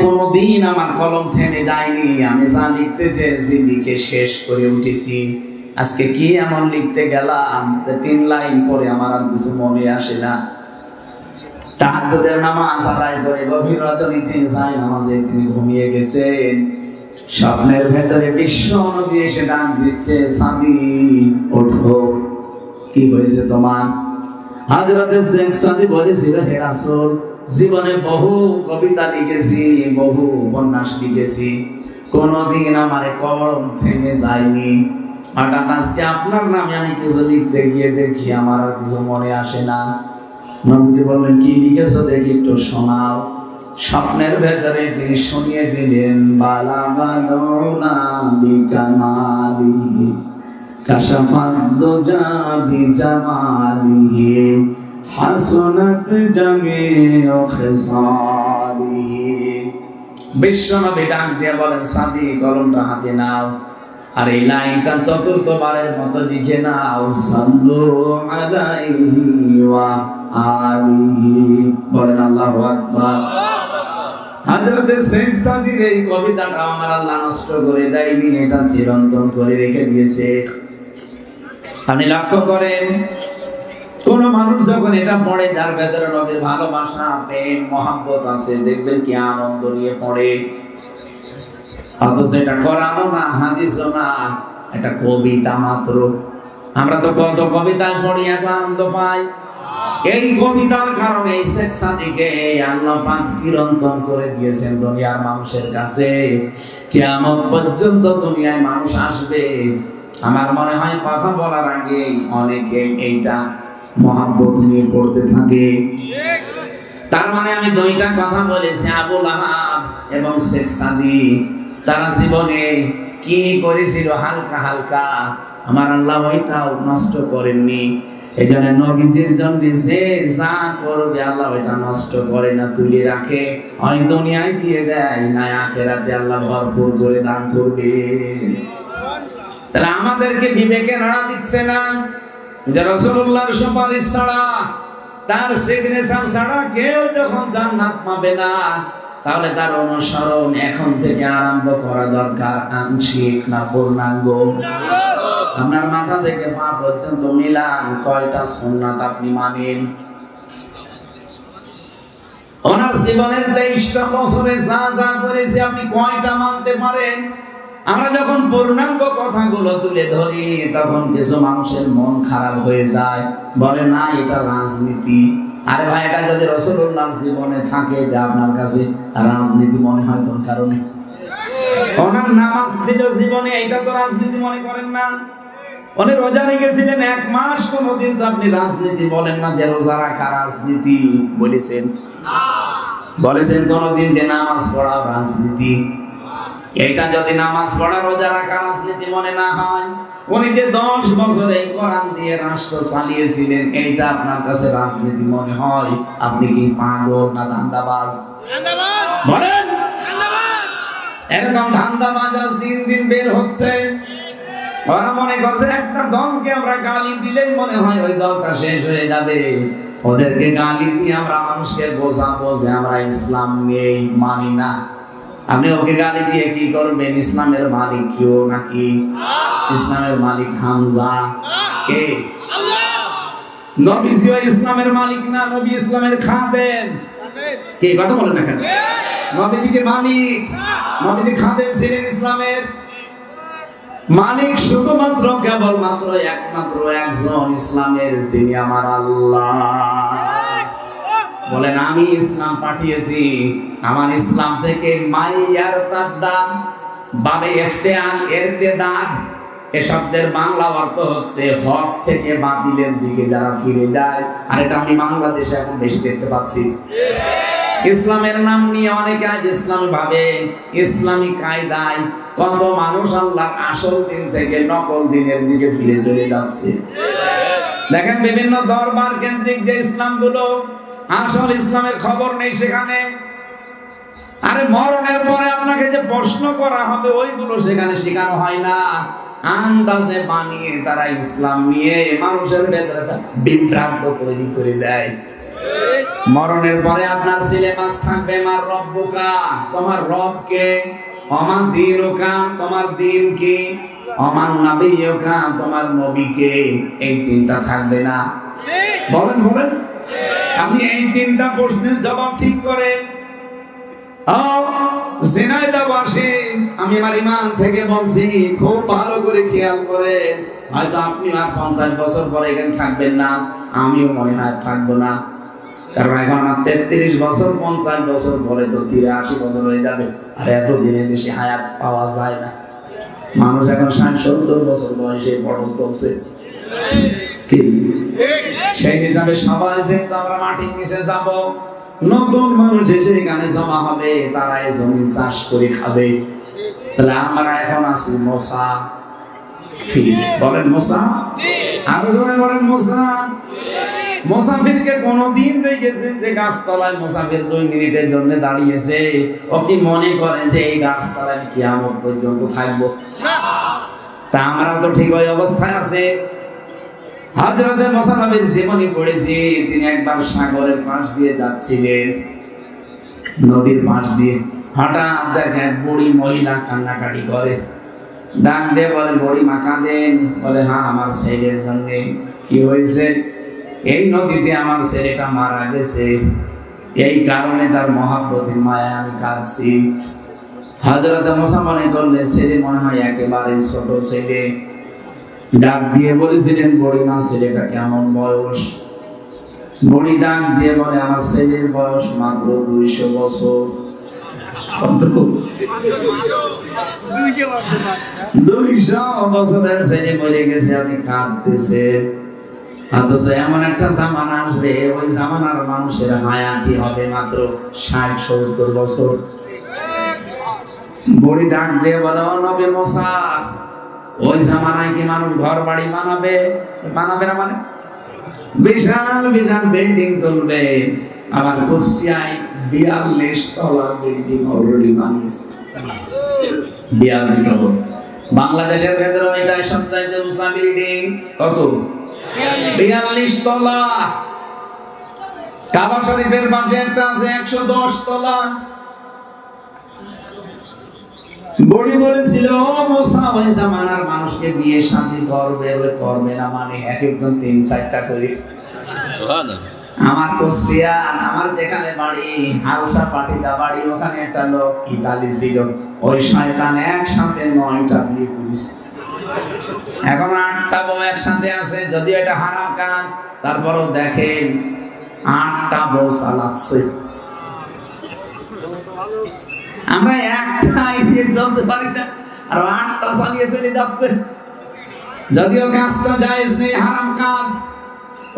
কোনোদিন আমার কলম থেমে যায়নি। আমি যা লিখতে চেয়েছি লিখে শেষ করে উঠেছি। আজকে কি এমন লিখতে গেলাম? তিন লাইন পরে আমার আর কিছু মনে আসে না। স্বপ্নের ভেতরে কি হয়েছে তোমার? হাজরতে শেখ জীবনে বহু কবিতা লিখেছি, বহু উপন্যাস লিখেছি। কোনদিন আমার কলম থেমে যায়নি। আজকে আপনার নামে আমি কিছু লিখতে গিয়ে দেখি, আমার আর কিছু মনে আসে না। নবীজি বললেন, কি লিখেছো দেখি একটু শোনাও। স্বপ্নের ভেতরে তিনি শুনিয়ে দিলেন, বালা বালোনা বিকামালি কাশাফাদ্দ জাবি হাসনাত জামিউ খিসালিহি বিশ্বনবী ডাক দিয়ে বলেন, সাদি, কলমটা হাতে নাও। আর এই লাইনটা চতুর্থবারের মতো লিখে নাও, সাল্লু আলাইহি ওয়া আলিহি। বলেন, আল্লাহু আকবার। হাজরতে শেখ সাদির এই কবিতাটা আমার আল্লাহ নষ্ট করে দেয়নি, এটা চিরন্তন করে রেখে দিয়েছে। আপনি লক্ষ্য করেন কোন মানুষ যখন এটা পড়ে, যার ভেতরে নবীর ভালোবাসা, প্রেম, মহাব্বত আছে, দেখবেন কি আনন্দ নিয়ে পড়ে। অথচ এটা করানো না, হাদিসও না, এটা কবিতা মাত্র। আমরা তো কত কবিতায় পড়ি, এত আনন্দ পাই। এই কবিতার কারণে শেখ সাদিকে আল্লাহ পাক চিরন্তন করে দিয়েছেন দুনিয়ার মানুষের কাছে। কিয়ামত পর্যন্ত দুনিয়ায় মানুষ আসবে। আমার মনে হয় কথা বলার আগে অনেকে এইটা মহাব্বত নিয়ে পড়তে থাকে। তার মানে আমি দুইটা কথা বলেছি আবুল আহাব এবং শেখ সাদি তারা জীবনে কি করেছিল? হালকা হালকা। আমার আল্লাহ ওইটাও নষ্ট করেননি। এই জন্য নবীজির জন্য যে যা করবে আল্লাহ ওইটা নষ্ট করে না তুলে রাখে। হয় দুনিয়ায় দিয়ে দেয় না আখেরাতে আল্লাহ ভরপুর করে দান করবে। তাহলে আমাদেরকে বিবেকে নাড়া দিচ্ছে না? ছাড়া তার সিগনেচার ছাড়া কেউ যখন না, তাহলে তার অনুসরণ এখন থেকে আরম্ভ করা দরকার। আংশিক না পূর্ণাঙ্গ? আপনার মাথা থেকে পা পর্যন্ত মিলান, কয়টা সুন্নাত আপনি মানেন? ওনার জীবনের তেইশটা বছরে যা যা করেছে আপনি কয়টা মানতে পারেন? আমরা যখন পূর্ণাঙ্গ কথাগুলো তুলে ধরি, তখন কিছু মানুষের মন খারাপ হয়ে যায়। বলে, না, এটা রাজনীতি। আরে ভাই, এটা যদি রসুল্লাহ জীবনে থাকে যে আপনার কাছে রাজনীতি মনে হয় কোন কারণে? নামাজ জীবনে, এটা তো রাজনীতি মনে করেন না। রোজা রেখেছিলেন এক মাস, কোনোদিন তো আপনি রাজনীতি বলেন না যে রোজা রাজনীতি, বলেছেন। বলেছেন কোনোদিন যে নামাজ পড়া রাজনীতি। এটা যদি নামাজ পড়া রোজা রাখা রাজনীতি মনে না হয় উনি যে দশ বছর এই কোরআন দিয়ে রাষ্ট্র চালিয়েছিলেন এইটা আপনার কাছে রাজনীতি মনে হয়? আপনি কি পাগল না ধান্দাবাজ? বলেন! এরকম ধান্দাবাজ আজ দিন দিন বের হচ্ছে। ওরা মনে করছে একটা দলকে আমরা গালি দিলেই মনে হয় ওই দলটা শেষ হয়ে যাবে। ওদেরকে গালি দিয়ে আমরা মানুষকে বোঝাবো যে আমরা ইসলাম নেই মানি না। আপনি ওকে গালি দিয়ে কি করবেন? ইসলামের মালিক কেউ নাকি? ইসলামের মালিক হামজা। কে? নবীজিও ইসলামের মালিক না নবী ইসলামের খাদেম। কে? কথা বলেন না কেন? নবীজিকে মালিক। নবীজি খাদেম ছিলেন ইসলামের মালিক শুধুমাত্র কেবলমাত্র একমাত্র একজন ইসলামের তিনি আমার আল্লাহ। বলেন, আমি ইসলাম পাঠিয়েছি। আমার ইসলাম থেকে মাইয়ার তাদ্দাম বাবে ইফতেআন ইরতেদাদ এ শব্দের বাংলা অর্থ হচ্ছে হক থেকে বাতিলের দিকে যারা ফিরে যায়। আর এটা আমি বাংলাদেশে এখন বেশি দেখতে পাচ্ছি। ইসলামের নাম নিয়ে অনেকে আজ ইসলাম ভাবে। ইসলামী কায়দায় কত মানুষ আল্লাহ আসল দিন থেকে নকল দিনের দিকে ফিরে চলে যাচ্ছে। দেখেন, বিভিন্ন দরবার কেন্দ্রিক যে ইসলামগুলো আসল ইসলামের খবর নেই সেখানে। আরে মরণের পরে আপনাকে যে প্রশ্ন করা হবে, ওইগুলো সেখানে শেখানো হয় না। আন্দাজে বানিয়ে তারা ইসলাম নিয়ে মানুষের ভেতরে বিভ্রান্ত তৈরি করে দেয়। মরণের পরে আপনার মাছ থাকবে, মার রব্বুকা তোমার রবকে অমান দিনুকা তোমার দিন কি? অমান নাবিয়কা তোমার নবীকে এই তিনটা থাকবে না। বলেন বলেন। আপনি এই তিনটা প্রশ্নের জবাব ঠিক জেনাইদাবাসী আমি আমার ইমান থেকে বলছি, খুব ভালো করে খেয়াল করে। হয়তো আপনি আর পঞ্চাশ বছর পরে এখানে থাকবেন না, আমিও মনে হয় থাকব না। কারণ এখন আমার তেত্রিশ বছর, পঞ্চাশ বছর পরে তো তিরাশি বছর হয়ে যাবে। আর এত দিনে বেশি হায়াত পাওয়া যায় না। মানুষ এখন ষাট সত্তর বছর বয়সে পটল তুলছে। কি মোসাফিরকে কোনদিন দেখেছেন যে গাছতলায় মোসাফির দুই মিনিটের জন্য দাঁড়িয়েছে? ও কি মনে করে যে এই গাছতলায় আমার পর্যন্ত থাকব? তা আমরা তো ঠিক ওই অবস্থায় আছে। হজরতে মোসাফির জীবনী পড়েছি। তিনি একবার সাগরের পাশ দিয়ে যাচ্ছিলেন। নদীর পাশ দিয়ে হঠাৎ দেখেন বুড়ি মহিলা কান্নাকাটি করে। ডাক দিয়ে বলে বড়ি মাখা দেন বলে হ্যাঁ আমার ছেলের জন্য কি হয়েছে? এই নদীতে আমার ছেলেটা মারা গেছে। এই কারণে তার মহাব্বতের মায়া আমি কাঁদছি। হাজরতে মশা মনে করলে ছেলে মনে হয় একেবারে ছোট ছেলে। ডাক দিয়ে বলেছিলেন বড়িমা ছেলেটা কেমন বয়স? বড়ি ডাক দিয়ে বলে, আমার ছেলের বয়স মাত্র দুইশো বছর। কাঁদতেছে এমন একটা জামানা আসবে, ওই জামানার মানুষের হবে মাত্র ষাট বছর। বড়ি ডাক দিয়ে বলে নবে মশা ওই জামানায় কি মানুষ ঘর বাড়ি বানাবে? বানাবে না মানে? বিশাল বিশাল বিল্ডিং তুলবে। আমার কুষ্টিয়ায় বিয়াল্লিশ তলার বিল্ডিং অলরেডি বানিয়েছে। বিয়াল্লিশ বাংলাদেশের ভেতরে এটাই সবচাইতে উঁচা বিল্ডিং কত? বিয়াল্লিশ তলা। কাবা শরীফের পাশে একটা আছে, একশো দশ তলা। বড়ি বলেছিল ও মোসা ওই জামানার মানুষকে বিয়ে শান্তি করবে বলে করবে না মানে এক একজন তিন চারটা করে। আমার কুষ্টিয়ান আমার যেখানে বাড়ি হালসা পাটিকা বাড়ি ওখানে একটা লোক ইতালি ছিল ওই শয়তান একসাথে নয়টা বিয়ে করেছে। এখন আটটা বউ একসাথে আছে যদিও এটা হারাম কাজ তারপরও দেখেন আটটা বউ চালাচ্ছে। আমরা একটা এগিয়ে চলতে পারি না, আর আটটা চালিয়ে চলে যাচ্ছে। যদিও কাজটা যায় সেই হারাম কাজ।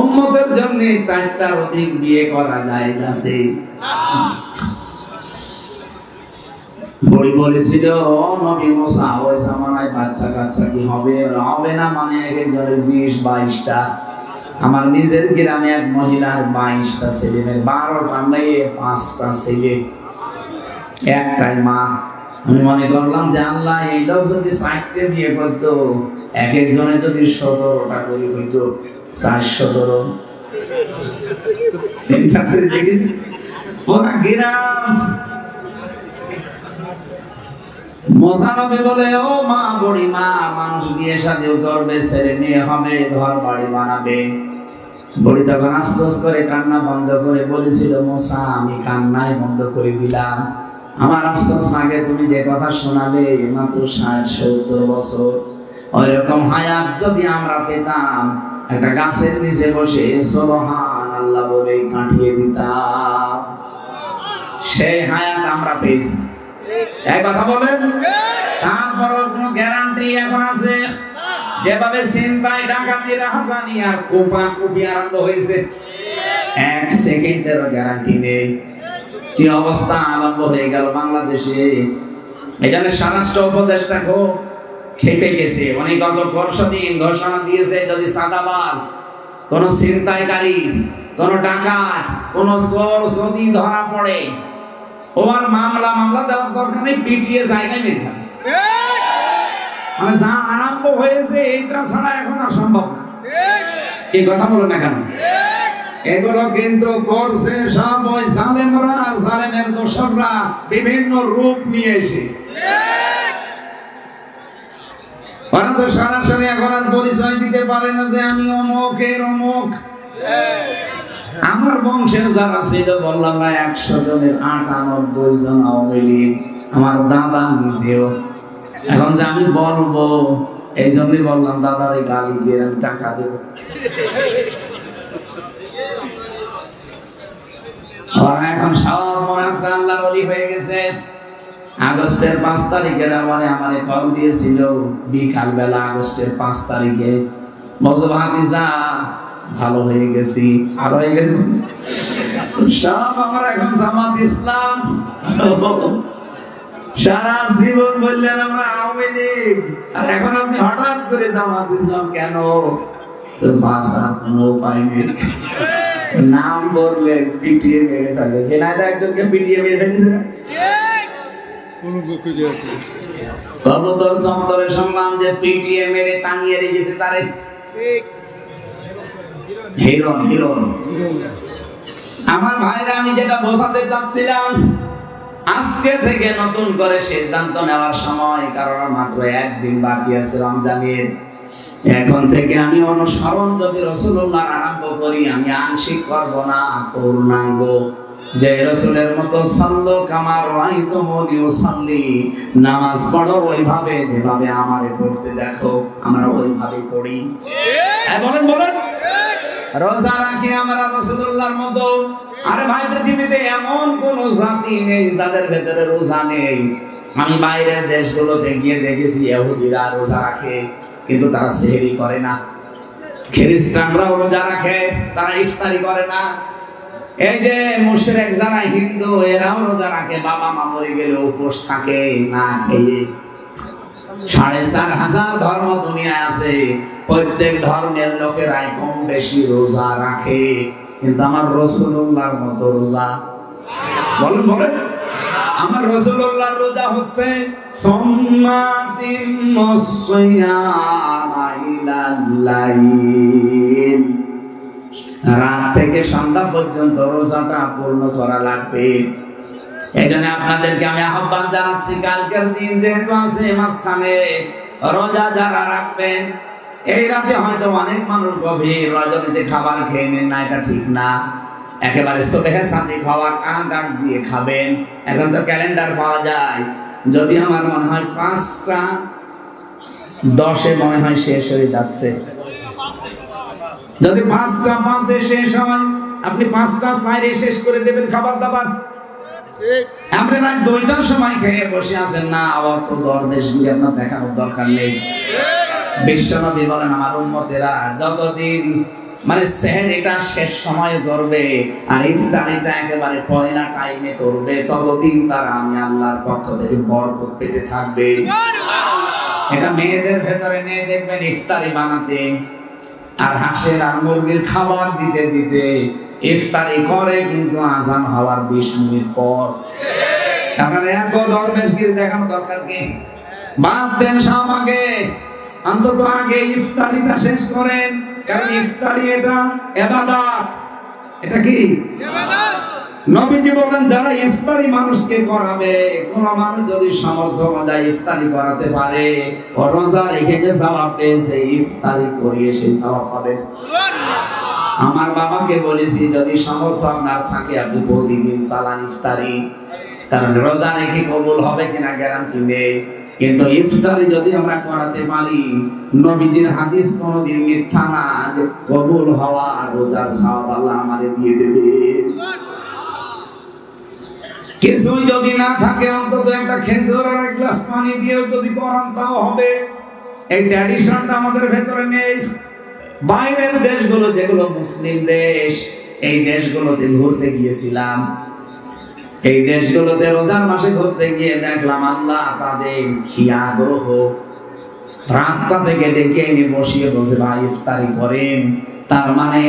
উম্মতের জন্য চারটার অধিক বিয়ে করা যায় না মানে আমার নিজের গ্রামে এক মহিলার বাইশটা ছেলে, বারোটা মেয়ে, পাঁচটা ছেলে। একটাই মা। আমি মনে করলাম যে আল্লাহ এই লোক যদি ষাটটে বিয়ে করতো, এক একজনে যদি সতেরোটা করে হইতো চার সতেরো চিন্তা করে মোসানবী বলে, ও মা, বড়ি মা, মানুষ হবে বাড়ি বানাবে। বড়ি কান্না বন্ধ করে বলেছিল, মোসা, আমি কান্নায় বন্ধ করে দিলাম। আমার আফসোস লাগে তুমি যে কথা শোনালে মাত্র ষাট, সত্তর বছর। ওই রকম হায়াত যদি আমরা পেতাম, একটা গাছের নিচে বসে সোলহান আল্লাহ বলে কাটিয়ে দিতাম। সেই হায়াত আমরা পেয়েছি। এক কথা বলেন? তারপরও কোনো গ্যারান্টি এখন আছে? যেভাবে চিন্তায় ডাকাতি, রাহাজানি আর কোপা কুপি আরম্ভ হয়েছে, এক সেকেন্ডেরও গ্যারান্টি নেই। কি অবস্থা আরম্ভ হয়ে গেল বাংলাদেশে। এখানে স্বরাষ্ট্র উপদেষ্টা খুব খেপে গেছে। অনেক গত পরশু দিন ঘোষণা দিয়েছে যদি সাদাবাস কোন ছিনতাইকারী কোন ডাকাত কোন চোর যদি ধরা পড়ে ও আর মামলা মামলা দেওয়ার দরকার নেই পিটিয়ে জায়গায় মেথা মানে যা আরম্ভ হয়েছে এটা ছাড়া এখন আর সম্ভব না। কি কথা বলেন না কেন? এগুলো কিন্তু করছে সব ওই সালেমরা সালেমের বিভিন্ন রূপ সরাসরি এখন আর পরিচয় দিতে পারে না যে আমি অমুক, এর অমুক। আমার বংশের যারা ছিল, বললাম না, একশো জনের আটানব্বই জন আওয়ামী লীগ, আমার দাদা নিজেও। এখন যে আমি বলব, এই জন্যই বললাম, দাদারে গালি দিয়ে আমি টাকা দেব। ওরা এখন সব মনে আছে, আল্লাহর অলি হয়ে গেছে। আগস্টের পাঁচ তারিখে মানে আমার কল দিয়েছিল বিকাল বেলা আগস্টের পাঁচ তারিখে। বলছে ভাতিজা ভালো হয়ে গেছি। আর হয়ে গেছি সব আমার এখন জামাত ইসলাম। সারা জীবন বললেন, আমরা আওয়ামী লীগ। আর এখন আপনি হঠাৎ করে জামাত ইসলাম কেন? বাঁচার কোনো উপায় নেই। নাম বললে পিটিয়ে মেরে ফেলে সেনাইদা একজনকে পিটিয়ে মেরে ফেলেছে না? চত্বরে শুনলাম যে পিটিয়ে মেরে টাঙিয়ে রেখেছে তারে। হিরণ হিরণ। আমার ভাইরা, আমি যেটা বোঝাতে চাচ্ছিলাম, আজকে থেকে নতুন করে সিদ্ধান্ত নেওয়ার সময়, কারণ মাত্র একদিন বাকি আছে রমজানের। এখন থেকে আমি অনুসরণ যদি রসুল্লাহ আরম্ভ করি, আমি আংশিক করব না পূর্ণাঙ্গ যে রসুলের মতো কামার সাল্লি নামাজ পড়ো ওইভাবে, যেভাবে পড়তে দেখো, আমরা ওইভাবে পড়ি। হ্যাঁ বলেন বলেন। রোজা রাখি আমরা রসুল্লাহর মতো। আরে ভাই, পৃথিবীতে এমন কোন জাতি নেই যাদের ভেতরে রোজা নেই। আমি বাইরের দেশগুলোতে গিয়ে দেখেছি, ইহুদিরা রোজা রাখে। কিন্তু তারা সেহরি করে না। খ্রিস্টানরাও রোজা রাখে, তারা ইফতারি করে না। এই যে মুশরিক যারা হিন্দু, এরাও রোজা রাখে, বাবা মা মরে গেলে উপোস থাকে, না খেয়ে। সাড়ে চার হাজার ধর্ম দুনিয়ায় আছে, প্রত্যেক ধর্মের লোকেরাই কম বেশি রোজা রাখে। কিন্তু আমার রসুল্লাহর মতো রোজা বলেন বলেন। আমার রসুল্লাহর রোজা হচ্ছে রাত থেকে সন্ধ্যা পর্যন্ত রোজাটা পূর্ণ করা লাগবে। জন্য আপনাদেরকে আমি আহ্বান জানাচ্ছি, কালকের দিন যেহেতু আছে, মাঝখানে রোজা যারা রাখবেন, এই রাতে হয়তো অনেক মানুষ গভীর রজনীতে খাবার খেয়ে নেন না, এটা ঠিক না। একেবারে সোলেহে সাথে খাওয়ার আগ আগ দিয়ে খাবেন। এখন তো ক্যালেন্ডার পাওয়া যায়। যদি আমার মনে হয় পাঁচটা, দশে মনে হয় শেষ হয়ে যাচ্ছে। যদি পাঁচটা, পাঁচে শেষ হয়, আপনি পাঁচটা সাইরে শেষ করে দেবেন খাবার দাবার আপনি রাত দুইটার সময় খেয়ে বসে আছেন, না, আবার তো দরবেশ গিয়ে আপনার দেখানোর দরকার নেই। বিশ্বনবী বলেন, আমার উন্মতেরা যতদিন মানে সেহের এটা শেষ সময়ে করবে আর ইফতারিটা একেবারে পয়লা টাইমে করবে ততদিন তারা আমি আল্লাহর পক্ষ থেকে বরকত পেতে থাকবে। এটা মেয়েদের ভেতরে নিয়ে দেখবেন ইফতারি বানাতে আর হাঁসের আর মুরগির খাবার দিতে দিতে ইফতারি করে কিন্তু আজান হওয়ার বিশ মিনিট পর। আপনারা এত দরবেশগিরি দেখানো দরকার কি? বাদ দেন সব আগে, অন্তত আগে ইফতারিটা শেষ করেন। কারণ ইফতারি এটা এবাদাত। এটা কি? নবীজি বলেন যারা ইফতারি মানুষকে করাবে কোন মানুষ যদি সামর্থ্য অনুযায়ী ইফতারি করাতে পারে ও রোজা রেখে যে সওয়াব পেয়েছে ইফতারি করিয়ে সেই সওয়াব পাবেন আমার বাবাকে বলেছি যদি সামর্থ্য আপনার থাকে আপনি প্রতিদিন সালান ইফতারি। কারণ রোজা রেখে কবুল হবে কিনা গ্যারান্টি নেই। কিন্তু ইফতারি যদি আমরা করাতে পারি নবীজির হাদিস কোনোদিন মিথ্যা না, যে কবুল হওয়া রোজার সওয়াব আল্লাহ আমাদের দিয়ে দেবে। কিছুই যদি না থাকে, অন্তত একটা খেজুর আর এক গ্লাস পানি দিয়েও যদি করান, তাও হবে। এই ট্র্যাডিশনটা আমাদের ভেতরে নেই। বাইরের দেশগুলো যেগুলো মুসলিম দেশ, এই দেশগুলোতে ঘুরতে গিয়েছিলাম। এই দেশগুলোতে রোজার মাসে ঘুরতে গিয়ে দেখলাম আল্লাহ তাদের কি আগ্রহ রাস্তা থেকে ডেকে এনে বসিয়ে বসে ভাই ইফতারি করেন। তার মানে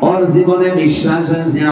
ওর জীবনে বিশ্বাস হয়েছে